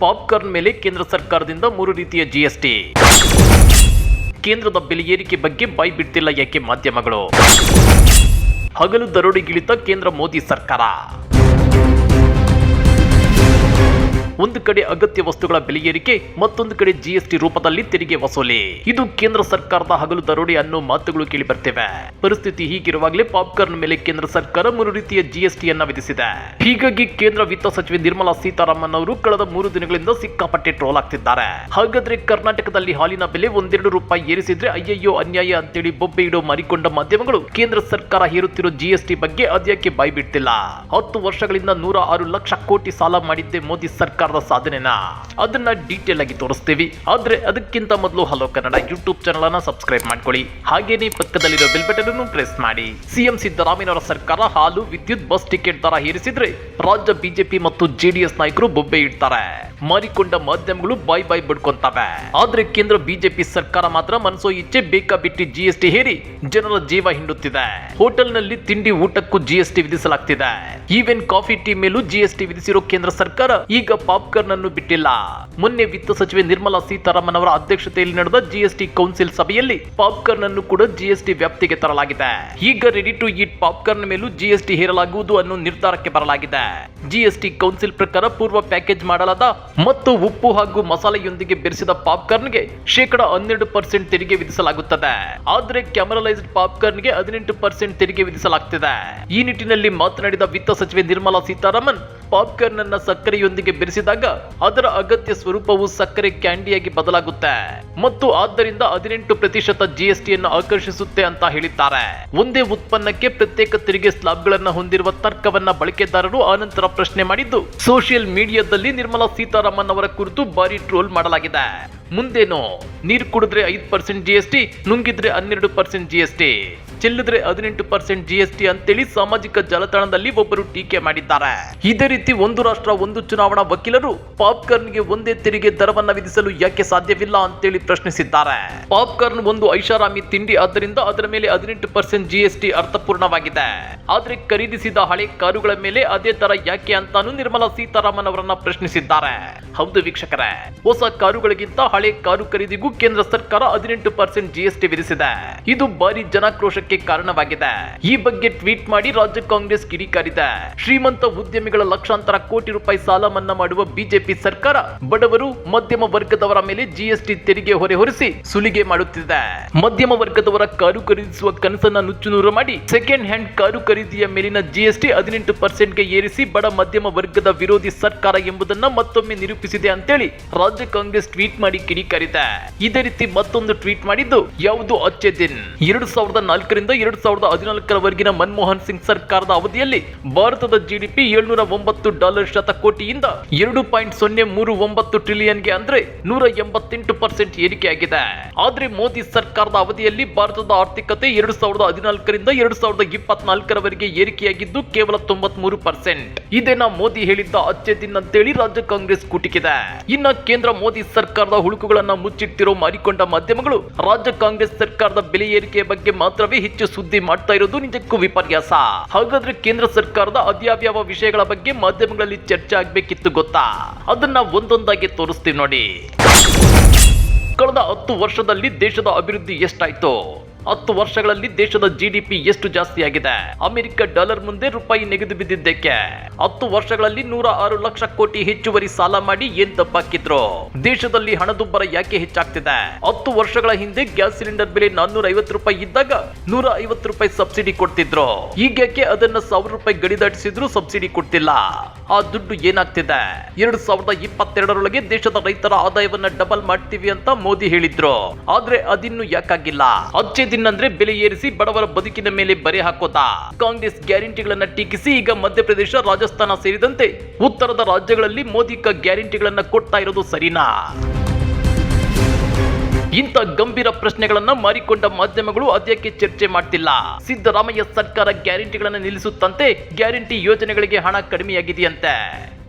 Popcorn ಮೇಲೆ ಕೇಂದ್ರ ಸರ್ಕಾರದಿಂದ ಮೂರು ರೀತಿಯ ಜಿಎಸ್ಟಿ ಕೇಂದ್ರದ ಬೆಲೆ ಏರಿಕೆ ಬಗ್ಗೆ ಬಾಯಿ ಬಿಡ್ತಿಲ್ಲ ಯಾಕೆ ಮಾಧ್ಯಮಗಳು? ಹಗಲು ದರೋಡೆಗಿಳಿತ ಕೇಂದ್ರ ಮೋದಿ ಸರ್ಕಾರ. ಒಂದು ಕಡೆ ಅಗತ್ಯ ವಸ್ತುಗಳ ಬೆಲೆ ಏರಿಕೆ, ಮತ್ತೊಂದು ಕಡೆ ಜಿಎಸ್ಟಿ ರೂಪದಲ್ಲಿ ತೆರಿಗೆ ವಸೂಲಿ. ಇದು ಕೇಂದ್ರ ಸರ್ಕಾರದ ಹಗಲು ದರೋಡೆ ಅನ್ನೋ ಮಾತುಗಳು ಕೇಳಿ ಬರ್ತೇವೆ. ಪರಿಸ್ಥಿತಿ ಹೀಗಿರುವಾಗಲೇ ಪಾಪ್ಕಾರ್ನ್ ಮೇಲೆ ಕೇಂದ್ರ ಸರ್ಕಾರ ಮೂರು ರೀತಿಯ ಜಿಎಸ್ಟಿಯನ್ನ ವಿಧಿಸಿದೆ. ಹೀಗಾಗಿ ಕೇಂದ್ರ ವಿತ್ತ ಸಚಿವೆ ನಿರ್ಮಲಾ ಸೀತಾರಾಮನ್ ಅವರು ಕಳೆದ ಮೂರು ದಿನಗಳಿಂದ ಸಿಕ್ಕಾಪಟ್ಟೆ ಟ್ರೋಲ್ ಆಗ್ತಿದ್ದಾರೆ. ಹಾಗಾದ್ರೆ ಕರ್ನಾಟಕದಲ್ಲಿ ಹಾಲಿನ ಬೆಲೆ ಒಂದೆರಡು ರೂಪಾಯಿ ಏರಿಸಿದ್ರೆ ಅಯ್ಯಯ್ಯೋ ಅನ್ಯಾಯ ಅಂತೇಳಿ ಬೊಬ್ಬೆ ಇಡೋ ಮಾರಿಕೊಂಡ ಮಾಧ್ಯಮಗಳು ಕೇಂದ್ರ ಸರ್ಕಾರ ಹೇರುತ್ತಿರೋ ಜಿಎಸ್ಟಿ ಬಗ್ಗೆ ಅದ್ಯಾಕೆ ಬಾಯಿ ಬಿಡ್ತಿಲ್ಲ? ಹತ್ತು ವರ್ಷಗಳಿಂದ ನೂರ ಆರು ಲಕ್ಷ ಕೋಟಿ ಸಾಲ ಮಾಡಿದ್ದೆ ಮೋದಿ ಸರ್ಕಾರದ ಸಾಧನೆನ ಅದನ್ನ ಡೀಟೇಲ್ ಆಗಿ ತೋರಿಸ್ತೀವಿ. ಆದ್ರೆ ಅದಕ್ಕಿಂತ ಮೊದಲು ಹಲೋ ಕನ್ನಡ ಯೂಟ್ಯೂಬ್ ಚಾನಲ್ ಅನ್ನ ಸಬ್ಸ್ಕ್ರೈಬ್ ಮಾಡ್ಕೊಳ್ಳಿ. ಹಾಗೇನೇ ಪಕ್ಕದಲ್ಲಿರೋ ಬೆಲ್ ಬಟನ್ ಅನ್ನು ಪ್ರೆಸ್ ಮಾಡಿ. ಸಿಎಂ ಸಿದ್ದರಾಮಯ್ಯನವರ ಸರ್ಕಾರ ಹಾಲು ವಿದ್ಯುತ್ ಬಸ್ ಟಿಕೆಟ್ ದರ ಏರಿಸಿದ್ರೆ ರಾಜ್ಯ ಬಿಜೆಪಿ ಮತ್ತು ಜೆಡಿಎಸ್ ನಾಯಕರು ಬೊಬ್ಬೆ ಇಡ್ತಾರೆ. ಮಾರಿಕೊಂಡ ಮಾಧ್ಯಮಗಳು ಬಾಯ್ ಬಾಯ್ ಬಡ್ಕೊಂತವೆ. ಆದ್ರೆ ಕೇಂದ್ರ ಬಿಜೆಪಿ ಸರ್ಕಾರ ಮಾತ್ರ ಮನಸೋ ಇಚ್ಛೆ ಬೇಕಾ ಬಿಟ್ಟಿ ಜಿಎಸ್ಟಿ ಹೇರಿ ಜನರ ಜೀವ ಹಿಂಡುತ್ತಿದೆ. ಹೋಟೆಲ್ನಲ್ಲಿ ತಿಂಡಿ ಊಟಕ್ಕೂ ಜಿಎಸ್ಟಿ ವಿಧಿಸಲಾಗ್ತಿದೆ. ಈವೆನ್ ಕಾಫಿ ಟೀ ಮೇಲೂ ಜಿಎಸ್ಟಿ ವಿಧಿಸಿರೋ ಕೇಂದ್ರ ಸರ್ಕಾರ ಈಗ ಪಾಪ್ಕಾರ್ನ್ ಅನ್ನು ಬಿಟ್ಟಿಲ್ಲ. ಮೊನ್ನೆ ವಿತ್ತ ಸಚಿವೆ ನಿರ್ಮಲಾ ಸೀತಾರಾಮನ್ ಅವರ ಅಧ್ಯಕ್ಷತೆಯಲ್ಲಿ ನಡೆದ ಜಿಎಸ್ಟಿ ಕೌನ್ಸಿಲ್ ಸಭೆಯಲ್ಲಿ ಪಾಪ್ಕಾರ್ನ್ ಅನ್ನು ಕೂಡ ಜಿಎಸ್ಟಿ ವ್ಯಾಪ್ತಿಗೆ ತರಲಾಗಿದೆ. ಈಗ ರೆಡಿ ಟು ಈಟ್ ಪಾಪ್ಕಾರ್ನ್ ಮೇಲೂ ಜಿಎಸ್ಟಿ ಹೇರಲಾಗುವುದು ಅನ್ನೋ ನಿರ್ಧಾರಕ್ಕೆ ಬರಲಾಗಿದೆ. ಜಿಎಸ್ಟಿ ಕೌನ್ಸಿಲ್ ಪ್ರಕಾರ ಪೂರ್ವ ಪ್ಯಾಕೇಜ್ ಮಾಡಲಾದ ಮತ್ತು ಉಪ್ಪು ಹಾಗೂ ಮಸಾಲೆಯೊಂದಿಗೆ ಬೆರೆಸಿದ ಪಾಪ್ಕಾರ್ನ್ಗೆ ಶೇಕಡ ಹನ್ನೆರಡು ಪರ್ಸೆಂಟ್ ತೆರಿಗೆ ವಿಧಿಸಲಾಗುತ್ತದೆ. ಆದ್ರೆ ಕ್ಯಾಮರಲೈಸ್ಡ್ ಪಾಪ್ಕಾರ್ನ್ಗೆ ಹದಿನೆಂಟು ಪರ್ಸೆಂಟ್ ತೆರಿಗೆ ವಿಧಿಸಲಾಗುತ್ತಿದೆ ಈ ನಿಟ್ಟಿನಲ್ಲಿ ಮಾತನಾಡಿದ ವಿತ್ತ ಸಚಿವೆ ನಿರ್ಮಲಾ ಸೀತಾರಾಮನ್ ಪಾಪ್ಕಾರ್ನ್ ಅನ್ನ ಸಕ್ಕರೆಯೊಂದಿಗೆ ಬೆರೆಸಿದಾಗ ಅದರ ಅಗತ್ಯ ಸ್ವರೂಪವು ಸಕ್ಕರೆ ಕ್ಯಾಂಡಿಯಾಗಿ ಬದಲಾಗುತ್ತೆ. ಮತ್ತು ಆದ್ದರಿಂದ ಹದಿನೆಂಟು ಪ್ರತಿಶತ ಜಿಎಸ್ಟಿಯನ್ನು ಆಕರ್ಷಿಸುತ್ತೆ ಅಂತ ಹೇಳಿದ್ದಾರೆ. ಒಂದೇ ಉತ್ಪನ್ನಕ್ಕೆ ಪ್ರತ್ಯೇಕ ತೆರಿಗೆ ಸ್ಲಾಬ್ಗಳನ್ನ ಹೊಂದಿರುವ ತರ್ಕವನ್ನ ಬಳಕೆದಾರರು ಆನಂತರ ಪ್ರಶ್ನೆ ಮಾಡಿದ್ದು, ಸೋಷಿಯಲ್ ಮೀಡಿಯಾದಲ್ಲಿ ನಿರ್ಮಲಾ ಸೀತಾರಾಮನ್ ಅವರ ಕುರಿತು ಭಾರಿ ಟ್ರೋಲ್ ಮಾಡಲಾಗಿದೆ. ಮುಂದೇನು, ನೀರು ಕುಡಿದ್ರೆ ಐದು ಪರ್ಸೆಂಟ್ ಜಿಎಸ್ಟಿ ನುಂಗಿದ್ರೆ ಹನ್ನೆರಡು ಪರ್ಸೆಂಟ್ ಜಿಎಸ್ಟಿ ಚೆಲ್ಲಿದ್ರೆ ಹದಿನೆಂಟು ಪರ್ಸೆಂಟ್ ಜಿಎಸ್ಟಿ ಅಂತೇಳಿ ಸಾಮಾಜಿಕ ಜಾಲತಾಣದಲ್ಲಿ ಒಬ್ಬರು ಟೀಕೆ ಮಾಡಿದ್ದಾರೆ. ಇದೇ ರೀತಿ ಒಂದು ರಾಷ್ಟ್ರ, ಒಂದು ಚುನಾವಣಾ ವಕೀಲರು ಪಾಪ್ಕಾರ್ನ್ಗೆ ಒಂದೇ ತೆರಿಗೆ ದರವನ್ನ ವಿಧಿಸಲು ಯಾಕೆ ಸಾಧ್ಯವಿಲ್ಲ ಅಂತೇಳಿ ಪ್ರಶ್ನಿಸಿದ್ದಾರೆ. ಪಾಪ್ಕಾರ್ನ್ ಒಂದು ಐಷಾರಾಮಿ ತಿಂಡಿ, ಆದ್ದರಿಂದ ಅದರ ಮೇಲೆ ಹದಿನೆಂಟು ಪರ್ಸೆಂಟ್ ಜಿಎಸ್ಟಿ ಅರ್ಥಪೂರ್ಣವಾಗಿದೆ. ಆದ್ರೆ ಖರೀದಿಸಿದ ಹಳೆ ಕಾರುಗಳ ಮೇಲೆ ಅದೇ ತರ ಯಾಕೆ ಅಂತಾನು ನಿರ್ಮಲಾ ಸೀತಾರಾಮನ್ ಅವರನ್ನ ಪ್ರಶ್ನಿಸಿದ್ದಾರೆ. ಹೌದು ವೀಕ್ಷಕರೇ, ಹೊಸ ಕಾರುಗಳಿಗಿಂತ ಹಳೆ ಕಾರು ಖರೀದಿಗೂ ಕೇಂದ್ರ ಸರ್ಕಾರ ಹದಿನೆಂಟು ಪರ್ಸೆಂಟ್ ಜಿಎಸ್ಟಿ ವಿಧಿಸಿದೆ. ಇದು ಭಾರಿ ಜನಾಕ್ರೋಶಕ್ಕೆ ಕಾರಣವಾಗಿದೆ. ಈ ಬಗ್ಗೆ ಟ್ವೀಟ್ ಮಾಡಿ ರಾಜ್ಯ ಕಾಂಗ್ರೆಸ್ ಕಿಡಿಕಾರಿದೆ. ಶ್ರೀಮಂತ ಉದ್ಯಮಿಗಳ ಲಕ್ಷಾಂತರ ಕೋಟಿ ರೂಪಾಯಿ ಸಾಲ ಮನ್ನಾ ಮಾಡುವ ಬಿಜೆಪಿ ಸರ್ಕಾರ ಬಡವರು ಮಧ್ಯಮ ವರ್ಗದವರ ಮೇಲೆ ಜಿಎಸ್ಟಿ ತೆರಿಗೆ ಹೊರೆ ಹೊರಿಸಿ ಸುಲಿಗೆ ಮಾಡುತ್ತಿದೆ. ಮಧ್ಯಮ ವರ್ಗದವರ ಕಾರು ಖರೀದಿಸುವ ಕನಸನ್ನ ನುಚ್ಚುನೂರು ಮಾಡಿ ಸೆಕೆಂಡ್ ಹ್ಯಾಂಡ್ ಕಾರು ಖರೀದಿಯ ಮೇಲಿನ ಜಿಎಸ್ಟಿ ಹದಿನೆಂಟು ಪರ್ಸೆಂಟ್ಗೆ ಏರಿಸಿ ಬಡ ಮಧ್ಯಮ ವರ್ಗದ ವಿರೋಧಿ ಸರ್ಕಾರ ಎಂಬುದನ್ನ ಮತ್ತೊಮ್ಮೆ ನಿರೂಪಿಸಿದೆ ಅಂತೇಳಿ ರಾಜ್ಯ ಕಾಂಗ್ರೆಸ್ ಟ್ವೀಟ್ ಮಾಡಿ ಕಿಡಿಕಾರಿದೆ. ಇದೇ ರೀತಿ ಮತ್ತೊಂದು ಟ್ವೀಟ್ ಮಾಡಿದ್ದು, ಯಾವುದು ಅಚ್ಚೆ ದಿನ್ ಎರಡು ಸಾವಿರದ ನಾಲ್ಕರಿಂದ ಎರಡು ಸಾವಿರದ ಹದಿನಾಲ್ಕರವರೆಗಿನ ಮನಮೋಹನ್ ಸಿಂಗ್ ಸರ್ಕಾರದ ಅವಧಿಯಲ್ಲಿ ಭಾರತದ ಜಿಡಿಪಿ ಏಳ್ನೂರ ಒಂಬತ್ತು ಡಾಲರ್ ಶತಕೋಟಿಯಿಂದ ಎರಡು ಪಾಯಿಂಟ್ ಸೊನ್ನೆ ಮೂರು ಒಂಬತ್ತು ಟ್ರಿಲಿಯನ್ಗೆ ಅಂದ್ರೆ ನೂರ ಎಂಬತ್ತೆಂಟು ಪರ್ಸೆಂಟ್ ಏರಿಕೆಯಾಗಿದೆ. ಆದ್ರೆ ಮೋದಿ ಸರ್ಕಾರದ ಅವಧಿಯಲ್ಲಿ ಭಾರತದ ಆರ್ಥಿಕತೆ ಎರಡು ಸಾವಿರದ ಹದಿನಾಲ್ಕರಿಂದ ಎರಡು ಸಾವಿರದ ಇಪ್ಪತ್ನಾಲ್ಕರವರೆಗೆ ಏರಿಕೆಯಾಗಿದ್ದು ಕೇವಲ ತೊಂಬತ್ಮೂರು ಪರ್ಸೆಂಟ್. ಇದೇನ ಮೋದಿ ಹೇಳಿದ್ದ ಅಚ್ಚೆ ದಿನ ಅಂತೇಳಿ ರಾಜ್ಯ ಕಾಂಗ್ರೆಸ್ ಕುಟಿಕಿದೆ ಇನ್ನ ಕೇಂದ್ರ ಮೋದಿ ಸರ್ಕಾರದ ಹುಳುಕುಗಳನ್ನ ಮುಚ್ಚಿಟ್ಟಿರೋ ಮಾರಿಕೊಂಡ ಮಾಧ್ಯಮಗಳು ರಾಜ್ಯ ಕಾಂಗ್ರೆಸ್ ಸರ್ಕಾರದ ಬೆಲೆ ಏರಿಕೆಯ ಬಗ್ಗೆ ಮಾತ್ರವೇ ಹೆಚ್ಚು ಸುದ್ದಿ ಮಾಡ್ತಾ ಇರೋದು ನಿಜಕ್ಕೂ ವಿಪರ್ಯಾಸ. ಹಾಗಾದ್ರೆ ಕೇಂದ್ರ ಸರ್ಕಾರದ ಅದ್ಯಾವ್ಯಾವ ವಿಷಯಗಳ ಬಗ್ಗೆ ಮಾಧ್ಯಮಗಳಲ್ಲಿ ಚರ್ಚೆ ಆಗ್ಬೇಕಿತ್ತು ಗೊತ್ತಾ? ಅದನ್ನ ಒಂದೊಂದಾಗಿ ತೋರಿಸ್ತೀವಿ ನೋಡಿ. ಕಳೆದ ಹತ್ತು ವರ್ಷದಲ್ಲಿ ದೇಶದ ಅಭಿವೃದ್ಧಿ ಎಷ್ಟಾಯ್ತು? ಹತ್ತು ವರ್ಷಗಳಲ್ಲಿ ದೇಶದ ಜಿಡಿಪಿ ಎಷ್ಟು ಜಾಸ್ತಿ ಆಗಿದೆ? ಅಮೆರಿಕ ಡಾಲರ್ ಮುಂದೆ ರೂಪಾಯಿ ನೆಗೆದು ಬಿದ್ದಿದ್ದಕ್ಕೆ. ಹತ್ತು ವರ್ಷಗಳಲ್ಲಿ ನೂರ ಆರು ಲಕ್ಷ ಕೋಟಿ ಹೆಚ್ಚುವರಿ ಸಾಲ ಮಾಡಿ ಏನ್ ತಪ್ಪಾಕಿದ್ರು? ದೇಶದಲ್ಲಿ ಹಣದುಬ್ಬರ ಯಾಕೆ ಹೆಚ್ಚಾಗ್ತಿದೆ? ಹತ್ತು ವರ್ಷಗಳ ಹಿಂದೆ ಗ್ಯಾಸ್ ಸಿಲಿಂಡರ್ ಬೆಲೆ ನಾನ್ನೂರ ಐವತ್ತು ರೂಪಾಯಿ ಇದ್ದಾಗ ನೂರ ಐವತ್ತು ರೂಪಾಯಿ ಸಬ್ಸಿಡಿ ಕೊಡ್ತಿದ್ರು. ಈಗ್ಯಾಕೆ ಅದನ್ನ ಸಾವಿರ ರೂಪಾಯಿ ಗಡಿದಾಟಿಸಿದ್ರು ಸಬ್ಸಿಡಿ ಕೊಡ್ತಿಲ್ಲ? ಆ ದುಡ್ಡು ಏನಾಗ್ತಿದೆ? ಎರಡ್ ಸಾವಿರದ ಇಪ್ಪತ್ತೆರಡರೊಳಗೆ ದೇಶದ ರೈತರ ಆದಾಯವನ್ನ ಡಬಲ್ ಮಾಡ್ತೀವಿ ಅಂತ ಮೋದಿ ಹೇಳಿದ್ರು. ಆದ್ರೆ ಅದಿನ್ನು ಯಾಕಾಗಿಲ್ಲ? ಅಚ್ಚೆ ದಿನ ಅಂದ್ರೆ ಬೆಲೆ ಏರಿಸಿ ಬಡವರ ಬದುಕಿನ ಮೇಲೆ ಬರೆ ಹಾಕೋತಾ? ಕಾಂಗ್ರೆಸ್ ಗ್ಯಾರಂಟಿಗಳನ್ನ ಟೀಕಿಸಿ ಈಗ ಮಧ್ಯಪ್ರದೇಶ, ರಾಜಸ್ಥಾನ ಸೇರಿದಂತೆ ಉತ್ತರದ ರಾಜ್ಯಗಳಲ್ಲಿ ಮೋದಿ ಗ್ಯಾರಂಟಿಗಳನ್ನ ಕೊಡ್ತಾ ಇರೋದು ಸರಿನಾ? ಇಂಥ ಗಂಭೀರ ಪ್ರಶ್ನೆಗಳನ್ನ ಮಾರಿಕೊಂಡ ಮಾಧ್ಯಮಗಳು ಅದಕ್ಕೆ ಚರ್ಚೆ ಮಾಡ್ತಿಲ್ಲ? ಸಿದ್ದರಾಮಯ್ಯ ಸರ್ಕಾರ ಗ್ಯಾರಂಟಿಗಳನ್ನು ನಿಲ್ಲಿಸುತ್ತಂತೆ ಗ್ಯಾರಂಟಿ ಯೋಜನೆಗಳಿಗೆ ಹಣ ಕಡಿಮೆಯಾಗಿದೆಯಂತೆ.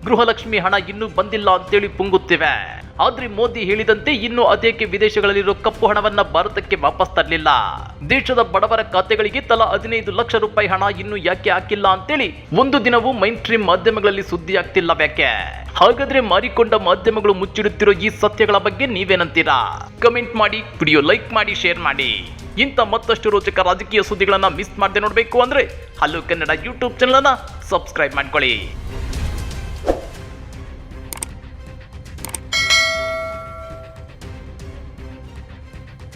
ಗೃಹಲಕ್ಷ್ಮಿ ಹಣ ಇನ್ನೂ ಬಂದಿಲ್ಲ ಅಂತೇಳಿ ಪುಂಗುತ್ತಿವೆ. ಆದ್ರೆ ಮೋದಿ ಹೇಳಿದಂತೆ ಇನ್ನು ಅದೇಕೆ ವಿದೇಶಗಳಲ್ಲಿರೋ ಕಪ್ಪು ಹಣವನ್ನ ಭಾರತಕ್ಕೆ ವಾಪಸ್ ತರಲಿಲ್ಲ? ದೇಶದ ಬಡವರ ಖಾತೆಗಳಿಗೆ ತಲಾ ಹದಿನೈದು ಲಕ್ಷ ರೂಪಾಯಿ ಹಣ ಇನ್ನು ಯಾಕೆ ಹಾಕಿಲ್ಲ ಅಂತೇಳಿ ಒಂದು ದಿನವೂ ಮೈನ್ ಸ್ಟ್ರೀಮ್ ಮಾಧ್ಯಮಗಳಲ್ಲಿ ಸುದ್ದಿ ಆಗ್ತಿಲ್ಲ ಯಾಕೆ ಹಾಗಾದ್ರೆ ಮಾರಿಕೊಂಡ ಮಾಧ್ಯಮಗಳು ಮುಚ್ಚಿಡುತ್ತಿರೋ ಈ ಸತ್ಯಗಳ ಬಗ್ಗೆ ನೀವೇನಂತೀರಾ? ಕಮೆಂಟ್ ಮಾಡಿ, ವಿಡಿಯೋ ಲೈಕ್ ಮಾಡಿ, ಶೇರ್ ಮಾಡಿ. ಇಂಥ ಮತ್ತಷ್ಟು ರೋಚಕ ರಾಜಕೀಯ ಸುದ್ದಿಗಳನ್ನ ಮಿಸ್ ಮಾಡದೆ ನೋಡಬೇಕು ಅಂದ್ರೆ ಹಲೋ ಕನ್ನಡ ಯೂಟ್ಯೂಬ್ ಚಾನಲ್ ಅನ್ನ ಸಬ್ಸ್ಕ್ರೈಬ್ ಮಾಡ್ಕೊಳ್ಳಿ.